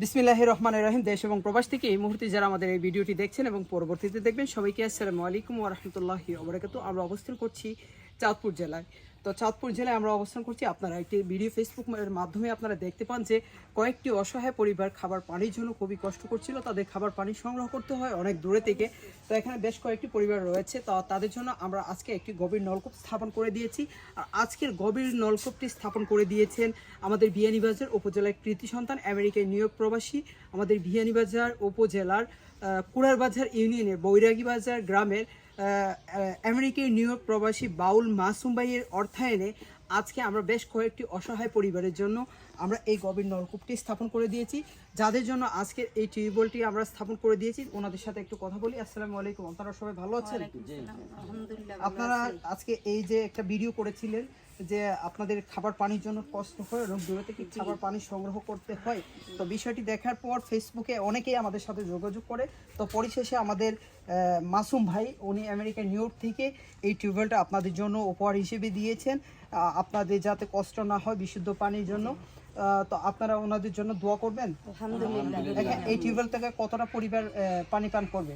বিসমিল্লাহ রহমান রহিম, দেশ এবং প্রবাস থেকে এই মুহূর্তে যারা আমাদের এই ভিডিওটি দেখছেন এবং পরবর্তীতে দেখবেন, সবাইকে আসসালামু আলাইকুম ওরহমতুল্লাহি অবরাকাত আমরা অবস্থান করছি চাঁদপুর জেলায়। তো চাঁদপুর জেলায় আমরা অবস্থান করছি আপনারা একটি ভিডিও ফেসবুক এর মাধ্যমে আপনারা দেখতে পান যে কয়েকটি অসহায় পরিবার খাবার পানির জন্য খুবই কষ্ট করছিল। তাদের খাবার পানি সংগ্রহ করতে হয় অনেক দূরে থেকে। তো এখানে বেশ কয়েকটি পরিবার রয়েছে। তো তাদের জন্য আমরা আজকে একটি গভীর নলকূপ স্থাপন করে দিয়েছি। আর আজকের গভীর নলকূপটি স্থাপন করে দিয়েছেন আমাদের বিয়ানীবাজার উপজেলার কৃতি সন্তান আমেরিকায় নিয়োগ প্রবাসী, আমাদের বিয়ানীবাজার উপজেলার কুড়ার বাজার ইউনিয়নের বৈরাগী বাজার গ্রামের আমেরিকায় নিউ ইয়র্ক প্রবাসী বাউল মাসুম ভাইয়ের অর্থায়নে আজকে আমরা বেশ কয়েকটি অসহায় পরিবারের জন্য আমরা এই গভীর নলকূপটি স্থাপন করে দিয়েছি যাদের জন্য আজকে এই টিউবওয়েলটি আমরা স্থাপন করে দিয়েছি। ওনাদের সাথে একটু কথা বলি। আসসালামু আলাইকুম। আপনারা সবাই ভালো আছেন? আপনারা আজকে এই যে একটা ভিডিও করেছিলেন যে আপনাদের খাবার পানির জন্য কষ্ট হয় এবং দূরে থেকে খাবার পানি সংগ্রহ করতে হয় তো বিষয়টি দেখার পর ফেসবুকে অনেকেই আমাদের সাথে যোগাযোগ করে। তো পরিশেষে আমাদের মাসুম ভাই উনি আমেরিকা নিউ ইয়র্ক থেকে এই টিউবওয়েলটা আপনাদের জন্য উপহার হিসেবে দিয়েছেন। আপনাদের যাতে কষ্ট না হয় বিশুদ্ধ পানির জন্য। তো আপনারা ওনাদের জন্য দোয়া করবেন? আলহামদুলিল্লাহ। এই টিউবওয়েল থেকে কতটা পরিবার পানি পান করবে?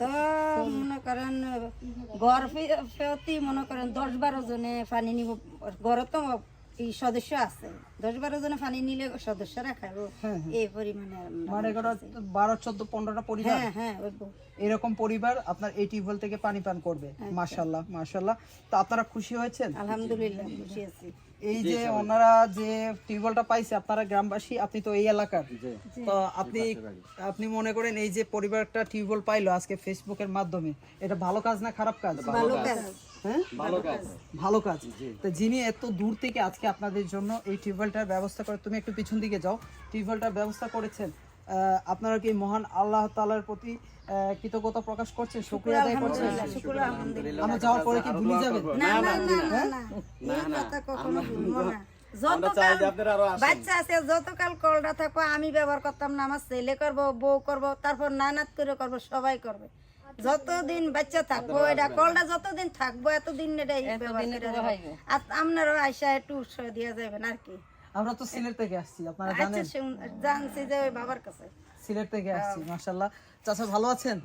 তো মনে করেন ঘর প্রতি মনে করেন দশ বারো জনে পানি নিব। ঘরে তো এই সদস্য আছে। দশ বারো জনে পানি নিলে সদস্যরা খাব হ্যাঁ, এই পরিমাণে মানে বারো চোদ্দ পনেরোটা পরিবার? হ্যাঁ হ্যাঁ এরকম পরিবার আপনার এই টিউবওয়েল থেকে পানি পান করবে। মাশাল্লাহ মাশাল্লাহ। তো আপনারা খুশি হয়েছেন? আলহামদুলিল্লাহ খুশি আছি। এই যে ওনারা যে টিউবওয়েলটা পাইছে আপনারা গ্রামবাসী আপনি তো এই এলাকার। তো আপনি আপনি মনে করেন এই যে পরিবারটা টিউবওয়েল পাইলো আজকে ফেসবুকের মাধ্যমে এটা ভালো কাজ না খারাপ কাজ? ভালো কাজ। হ্যাঁ? ভালো কাজ। তো যিনি এত দূর থেকে আজকে আপনাদের জন্য এই টিউবওয়েলটার ব্যবস্থা করে তুমি একটু পিছন দিকে যাও। টিউবওয়েলটার ব্যবস্থা করেছেন। আপনারা কি মহান আল্লাহ তাআলার প্রতি কৃতজ্ঞতা প্রকাশ করছেন? শুকরিয়া আদায় করছেন? আমরা যাওয়ার পরে কি ভুলে যাবেন? না না না না না কখনো ভুলবো না। যতকাল বাচ্চা আছে যতকাল কলটা থাকব আমি ব্যবহার করতাম না আমার ছেলে করব বউ করব তারপর নানাত করে করব সবাই করবে। যতদিন বাচ্চা থাকব এটা কলটা যতদিন থাকব এতদিন এটা। আর আপনারাও আইসা একটু উৎসাহ দিয়ে যাবেন আর কি। আমরা তো সিলেট থেকে আসছি আপনারা আচ্ছা জানেন। জানছি যে ওই বাবার কাছে। সিলেট থেকে আসছি মাশাল্লাহ চাচা ভালো আছেন?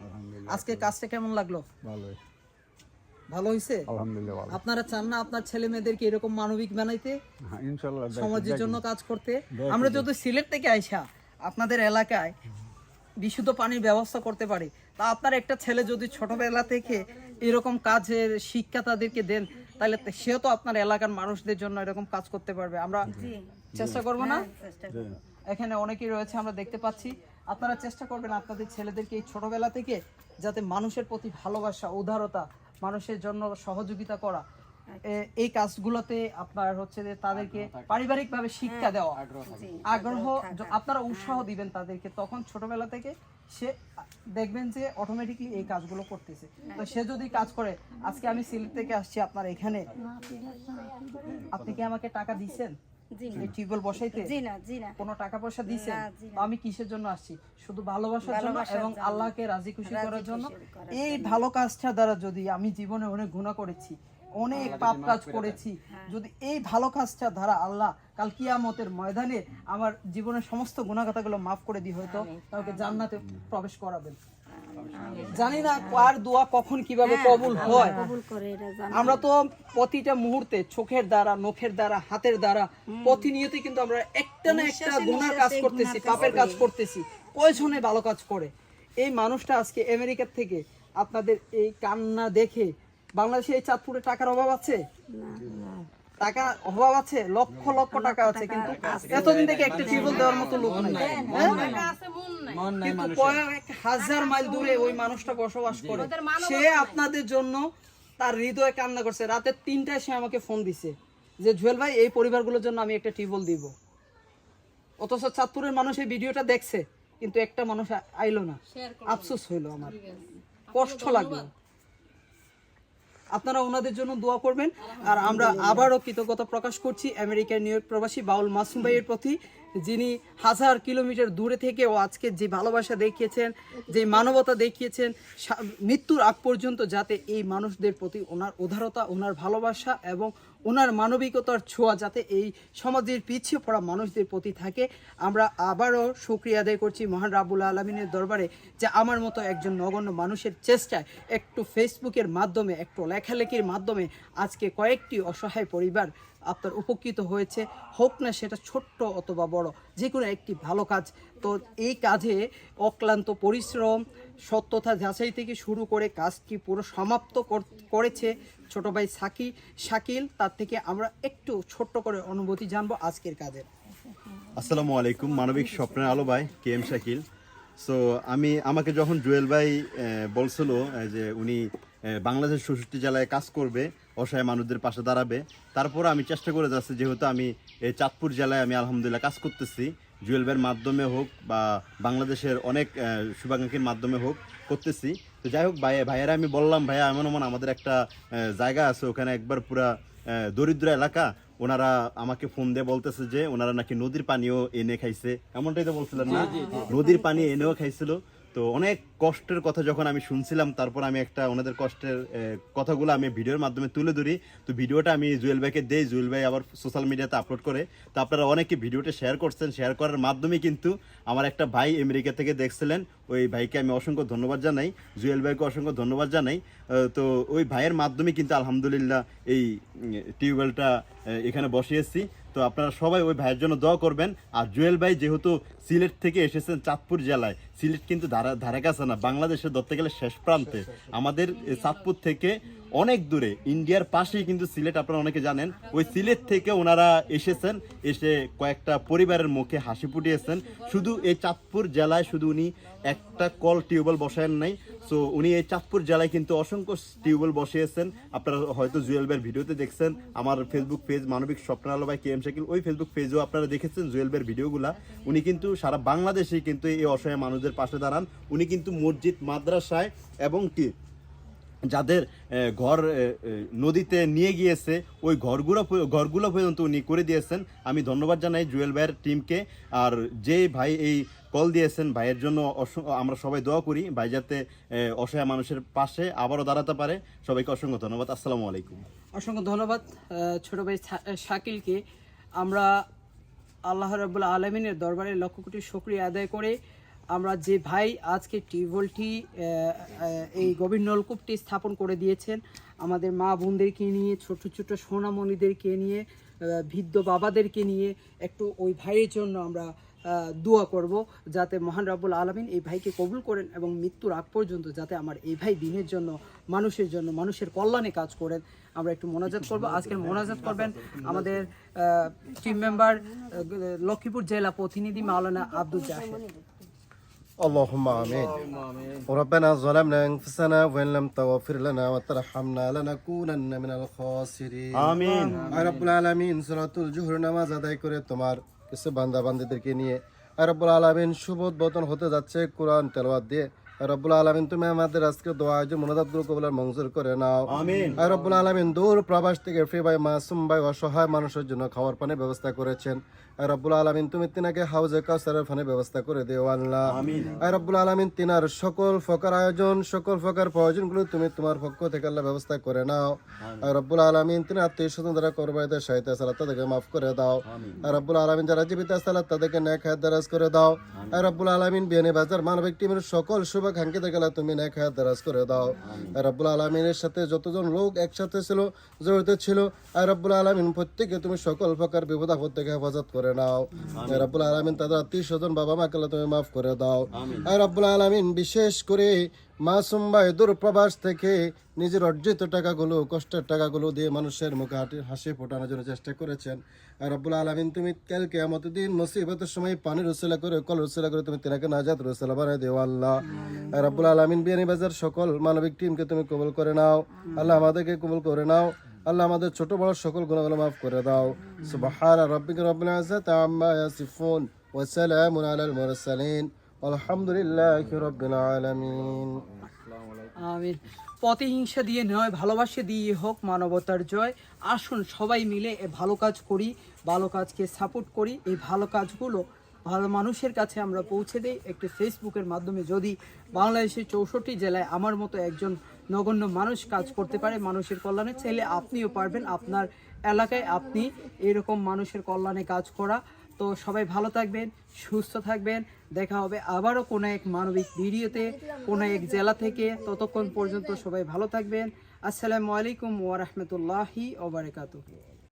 আজকে কাজটা কেমন লাগল? ভালোই। ভালো হয়েছে আলহামদুলিল্লাহ আপনারা চান না আপনার ছেলে মেয়েদেরকে এরকম মানবিক বানাইতে? হ্যাঁ, ইনশাল্লাহ সমাজের জন্য কাজ করতে? আমরা যদি সিলেট থেকে আইসা আপনাদের এলাকায় বিশুদ্ধ পানির ব্যবস্থা করতে পারি তা আপনার একটা ছেলে যদি ছোটবেলা থেকে এরকম কাজের শিক্ষা তাদেরকে দেন তাহলে সেও তো আপনার এলাকার মানুষদের জন্য এরকম কাজ করতে পারবে। আমরা চেষ্টা করব না? এখানে অনেকেই রয়েছে আমরা দেখতে পাচ্ছি। আপনারা চেষ্টা করবেন আপনাদের ছেলেদেরকে এই ছোটবেলা থেকে যাতে মানুষের প্রতি ভালোবাসা উদারতা মানুষের জন্য সহযোগিতা করা এই কাজগুলোতে আপনার হচ্ছে যে তাদেরকে পারিবারিকভাবে শিক্ষা দেওয়া। আগ্রহ আপনারা উৎসাহ দিবেন তাদেরকে। তখন ছোটবেলা থেকে সে দেখবেন যে অটোমেটিকলি এই কাজগুলো করতেছে। তো সে যদি কাজ করে আজকে আমি সিলেট থেকে আসছি আপনার এখানে। আপনি কি আমাকে টাকা দিছেন জি না এই টিউবওয়েল বসাইতে জি না জি না। কোনো টাকা পয়সা দিয়েছেন না, জি না। তো আমি কিসের জন্য আসছি? শুধু ভালোবাসার জন্য এবং আল্লাহকে রাজি খুশি করার জন্য? এই ভালো কাজটা দ্বারা যদি আমি জীবনে অনেক গুণা করেছি অনেক পাপ কাজ করেছি হ্যাঁ। যদি এই ভালো কাজটা দ্বারা আল্লাহ কাল কিয়ামতের ময়দানে আমার জীবনের সমস্ত গুণাগাতাগুলো মাফ করে দিয়ে হয়তো কাউকে জান্নাতে প্রবেশ করাবেন। জানি না কার দোয়া কখন কীভাবে হ্যাঁ, কবুল হয়। আমরা তো প্রতিটা মুহূর্তে চোখের দ্বারা নখের দ্বারা হাতের দ্বারা প্রতিনিয়ত কিন্তু আমরা একটা না একটা গুনার কাজ করতেছি পাপের কাজ করি। করতেছি কয়জনে ভালো কাজ করে। এই মানুষটা আজকে আমেরিকার থেকে আপনাদের এই কান্না দেখে বাংলাদেশে এই চাঁদপুরে টাকার অভাব আছে? টাকা অভাব আছে লক্ষ লক্ষ টাকা আছে কিন্তু এতদিন থেকে একটা টিউবওয়েল দেওয়ার মতো লোক নাই। হ্যাঁ? কিন্তু কয়েক হাজার মাইল দূরে ওই মানুষটা বসবাস করে। সে আপনাদের জন্য তার হৃদয়ে কান্না করছে। রাতে তিনটায় সে আমাকে ফোন দিছে যে জুয়েল ভাই এই পরিবারগুলোর জন্য আমি একটা টিউবওয়েল দিব। অথচ চাঁদপুরের মানুষ এই ভিডিওটা দেখছে কিন্তু একটা মানুষ আইলো না। আফসোস হইল আমার। কষ্ট লাগল। আপনারা ওনাদের জন্য দোয়া করবেন। আর আমরা আবারও কৃতজ্ঞতা প্রকাশ করছি আমেরিকার নিউ ইয়র্ক প্রবাসী বাউল মাসুম ভাইয়ের প্রতি, যিনি হাজার কিলোমিটার দূরে থেকেও আজকে যে ভালোবাসা দেখিয়েছেন, যে মানবতা দেখিয়েছেন মৃত্যুর আগ পর্যন্ত যাতে এই মানুষদের প্রতি ওনার উদারতা, ওনার ভালোবাসা এবং ওনার মানবিকতার ছোঁয়া যাতে এই সমাজের পিছিয়ে পড়া মানুষদের প্রতি থাকে। আমরা আবারও সুক্রিয়া আদায় করছি মহান রাবুল আলমিনের দরবারে যে আমার মতো একজন নগণ্য মানুষের চেষ্টায় একটু ফেসবুকের মাধ্যমে, একটু লেখালেখির মাধ্যমে আজকে কয়েকটি অসহায় পরিবার আপনার উপকৃত হয়েছে। হোক না সেটা ছোট্ট অথবা বড় যে কোনো একটি ভালো কাজ। তো এই কাজে অক্লান্ত পরিশ্রম, সত্যতা যাচাই থেকে শুরু করে কাজটি পুরো সমাপ্ত কর- করেছে। ছোট ভাই সাকি শাকিল তার থেকে আমরা একটু ছোট্ট করে অনুভূতি জানব আজকের কাজের। আসসালামু আলাইকুম মানবিক স্বপ্নের আলো ভাই কে এম শাকিল। সো আমি আমাকে যখন জুয়েল ভাই বলছিল যে উনি আহ, বাংলাদেশ ষষ্ঠী জেলায় কাজ করবে অসহায় মানুষদের পাশে দাঁড়াবে তারপর আমি চেষ্টা করে যাচ্ছি যেহেতু আমি চাঁদপুর জেলায় আমি আলহামদুলিল্লাহ কাজ করতেছি জুয়েল ভাইয়ের মাধ্যমে হোক বা বাংলাদেশের অনেক শুভাকাঙ্ক্ষীর মাধ্যমে হোক করতেছি। তো যাই হোক ভাই ভাইয়েরা আমি বললাম ভাইয়া এমন এমন আমাদের একটা জায়গা আছে ওখানে একবার পুরা দরিদ্র এলাকা। ওনারা আমাকে ফোন দিয়ে বলতেছে যে ওনারা নাকি নদীর পানিও এনে খাইছে। এমনটাই তো বলছিলেন না? নদীর পানি এনেও খাইছিল। তো অনেক কষ্টের কথা যখন আমি শুনছিলাম, তারপর আমি একটা ওনাদের কষ্টের কথাগুলো আমি ভিডিওর মাধ্যমে তুলে ধরি। তো ভিডিওটা আমি জুয়েল ভাইকে দেই, জুয়েল ভাই আবার সোশ্যাল মিডিয়াতে আপলোড করে। তো আপনারা অনেকে ভিডিওটা শেয়ার করছেন শেয়ার করার মাধ্যমে কিন্তু আমার একটা ভাই আমেরিকা থেকে দেখছিলেন। ওই ভাইকে আমি অসংখ্য ধন্যবাদ জানাই, জুয়েল ভাইকে অসংখ্য ধন্যবাদ জানাই। তো ওই ভাইয়ের মাধ্যমে কিন্তু আলহামদুলিল্লাহ এই টিউবওয়েলটা এখানে বসিয়েছি। তো আপনারা সবাই ওই ভাইয়ের জন্য দোয়া করবেন। আর জুয়েল ভাই যেহেতু সিলেট থেকে এসেছেন চাঁদপুর জেলায়, সিলেট কিন্তু ধারা ধারে কাছে না, বাংলাদেশে ধরতে গেলে শেষ প্রান্তে। আমাদের চাঁদপুর থেকে অনেক দূরে, ইন্ডিয়ার পাশেই কিন্তু সিলেট আপনারা অনেকে জানেন। ওই সিলেট থেকে ওনারা এসেছেন, এসে কয়েকটা পরিবারের মুখে হাসি ফুটিয়েছেন। শুধু এই চাঁদপুর জেলায় শুধু উনি একটা কল টিউবওয়েল বসায়েন নাই সো উনি এই চাঁদপুর জেলায় কিন্তু অসংখ্য টিউবওয়েল বসিয়েছেন। আপনারা হয়তো জুয়েল ভিডিওতে দেখছেন। আমার ফেসবুক পেজ মানবিক স্বপ্নালো ভাই কে এম শাকিল ওই ফেসবুক পেজও আপনারা দেখেছেন জুয়েল ভিডিওগুলা। উনি কিন্তু সারা বাংলাদেশে কিন্তু এই অসহায় মানুষদের পাশে দাঁড়ান। উনি কিন্তু মসজিদ, মাদ্রাসায় এবং কি যাদের ঘর নদীতে নিয়ে গিয়েছে, ওই ঘরগুলো ঘরগুলো পর্যন্ত উনি করে দিয়েছেন। আমি ধন্যবাদ জানাই জুয়েল ভাইয়ের টিমকে আর যে ভাই এই কল দিয়েছেন, ভাইয়ের জন্য আমরা সবাই দোয়া করি, ভাই যাতে অসহায় মানুষের পাশে আবারও দাঁড়াতে পারে। সবাইকে অসংখ্য ধন্যবাদ। আসসালামু আলাইকুম। অসংখ্য ধন্যবাদ ছোট ভাই শাকিলকে। আমরা আল্লাহ রাবুল্লাহ আলমিনের দরবারে লক্ষ কোটি শুক্রিয়া আদায় করে আমরা যে ভাই আজকে টিউবওয়েলটি এই গভীর নলকূপটি স্থাপন করে দিয়েছেন, আমাদের মা বোনদেরকে নিয়ে, ছোট ছোট সোনামণিদেরকে নিয়ে বৃদ্ধ বাবাদেরকে নিয়ে একটু ওই ভাইয়ের জন্য আমরা দোয়া করব, যাতে মহান রাব্বুল আলমিন এই ভাইকে কবুল করেন এবং মৃত্যুর আগ পর্যন্ত যাতে আমার এই ভাই দিনের জন্য, মানুষের জন্য, মানুষের কল্যাণে কাজ করেন। আমরা একটু মোনাজাত করব। আজকের মোনাজাত করবেন আমাদের টিম মেম্বার লক্ষ্মীপুর জেলা প্রতিনিধি মাওলানা আব্দুল জাহেদ اللهم آمين ربنا ظلمنا أنفسنا وإن لم تغفر لنا وترحمنا لنكونن من الخاسرين আমিন আর রব্বুল আলামিন সূরাতুল জুহর নামাজ আদায় করে তোমার কিছু বান্দা বান্দীদেরকে নিয়ে আর রব্বুল আলামিন শুভ উদ্বোধন হতে যাচ্ছে কোরআন তেলাওয়াত দিয়ে আর রব্বুল আলামিন তুমি আমাদের আজকে দোয়া কবুলার মঞ্জুর করে নাও। আমিন। রব্বুল আলামিন দূর প্রবাস থেকে ফ্রি ভাই মাসুম ভাই অসহায় মানুষের জন্য খাওয়ার পানির ব্যবস্থা করেছেন। রব্বুল আলামিন তুমি তিনাকে হাউজে কাউসারের পানির ব্যবস্থা করে দিও আল্লাহ। আর রব্বুল আলামিন তিনার সকল ফকার আয়োজন সকল ফকার প্রয়োজনগুলো তুমি তোমার পক্ষ থেকে আল্লাহ ব্যবস্থা করে নাও। আর রব্বুল আলামিন তিনি আত্মীয় স্বজন যারা সাহিত্য সালাত তাদেরকে মাফ করে দাও। আর রব্বুল আলামিন যারা জীবিত সালাত তাদেরকে ন্যাক হায়াত দারাজ করে দাও। আর রব্বুল আলামিন বিয়ানি বাজার মানবিক টিমের সকল শুভাকাঙ্ক্ষীদের গেলা তুমি নেক হায়াত দারাজ করে দাও। আর রব্বুল আলমিনের সাথে যতজন লোক একসাথে ছিল জড়িত ছিল আর রব্বুল আলমিন প্রত্যেকে তুমি সকল প্রকার বিপদ আপদ থেকে হেফাজত করে নাও। আর রব্বুল আলমিন তাদের আত্মীয় স্বজন বাবা মাকে তুমি মাফ করে দাও। আর রব্বুল আলমিন বিশেষ করে মাসুম ভাই দূর প্রবাস থেকে নিজের অর্জিত টাকাগুলো কষ্টের টাকাগুলো দিয়ে মানুষের মুখে হাসি ফোটানোর জন্য চেষ্টা করেছেন। আর রব্বুল আলামিন তুমি কালকে আমাদের দিন মুসিবতের সময় পানির রসিলা করে কল রসিলা করে তুমি তেনাকে নাজাত রসিলা বানাই দেও আল্লাহ। আর রব্বুল আলামিন বিয়ানি বাজার সকল মানবিক টিমকে তুমি কবুল করে নাও। আল্লাহ আমাদেরকে কবুল করে নাও। আল্লাহ আমাদের ছোট বড় সকল গুণাগুলো মাফ করে দাও। সুবহান রাব্বিকা রাব্বিল ইজ্জাতি আম্মা ইয়াসিফুন ওয়া সালামুন আলাল মুরসালিন। আলহামদুলিল্লাহি রাব্বিল আলামিন। আমিন। প্রতিহিংসা দিয়ে নয়, ভালোবাসা দিয়ে হোক মানবতার জয়। আসুন সবাই মিলে এ ভালো কাজ করি, ভালো কাজকে সাপোর্ট করি। এই ভালো কাজগুলো ভালো মানুষের কাছে আমরা পৌঁছে দিই। একটি ফেসবুকের মাধ্যমে যদি বাংলাদেশের চৌষট্টি জেলায় আমার মতো একজন নগণ্য মানুষ কাজ করতে পারে মানুষের কল্যাণে চাইলে আপনিও পারবেন আপনার এলাকায় আপনি এরকম মানুষের কল্যাণে কাজ করা। তো সবাই ভালো থাকবেন, সুস্থ থাকবেন। দেখা হবে আবারও কোনো এক মানবিক ভিডিওতে, কোনো এক জেলা থেকে। ততক্ষণ পর্যন্ত সবাই ভালো থাকবেন। আসসালামু আলাইকুম ওয়া রাহমাতুল্লাহি ওয়া বারাকাতুহু।